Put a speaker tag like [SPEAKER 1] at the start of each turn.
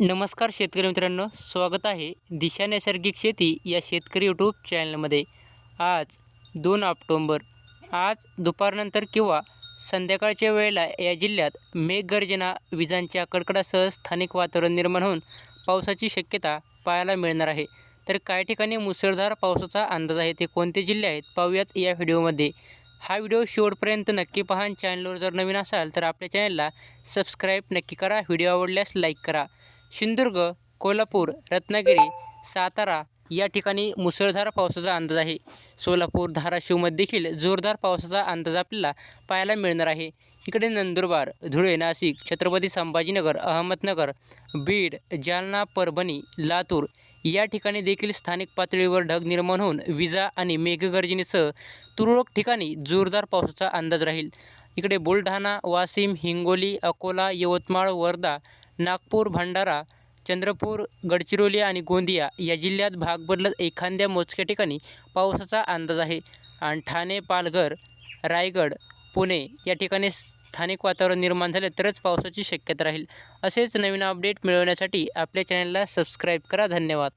[SPEAKER 1] नमस्कार शेतकरी मित्रांनो स्वागत आहे दिशा नैसर्गिक शेती या शेतकरी यूट्यूब चॅनलमध्ये आज दोन ऑक्टोंबर आज दुपारनंतर किंवा संध्याकाळच्या वेळेला या जिल्ह्यात मेघगर्जना विजांच्या कडकडासह स्थानिक वातावरण निर्माण होऊन पावसाची शक्यता पाहायला मिळणार आहे. तर काही ठिकाणी मुसळधार पावसाचा अंदाज आहे ते कोणते जिल्हे आहेत पाहूयात या व्हिडिओमध्ये. हा व्हिडिओ शेवटपर्यंत नक्की पहा चॅनलवर जर नवीन असाल तर आपल्या चॅनलला सबस्क्राईब नक्की करा व्हिडिओ आवडल्यास लाईक करा. सिंधुदुर्ग कोल्हापूर रत्नागिरी सातारा या ठिकाणी मुसळधार पावसाचा अंदाज आहे. सोलापूर धाराशिवमध्ये देखील जोरदार पावसाचा अंदाज आपल्याला पाहायला मिळणार आहे. इकडे नंदुरबार धुळे नाशिक छत्रपती संभाजीनगर अहमदनगर बीड जालना परभणी लातूर या ठिकाणी देखील स्थानिक पातळीवर ढग निर्माण होऊन विजा आणि मेघगर्जनेसह तुरळक ठिकाणी जोरदार पावसाचा अंदाज राहील. इकडे बुलढाणा वाशिम हिंगोली अकोला यवतमाळ वर्धा नागपूर भंडारा चंद्रपूर गडचिरोली आणि गोंदिया या जिल्ह्यात भाग बदलत एखाद्या मोजक्या ठिकाणी पावसाचा अंदाज आहे. आणि ठाणे पालघर रायगड पुणे या ठिकाणी स्थानिक वातावरण निर्माण झाले तरच पावसाची शक्यता राहील. असेच नवीन अपडेट मिळवण्यासाठी आपल्या चॅनलला सबस्क्राईब करा. धन्यवाद.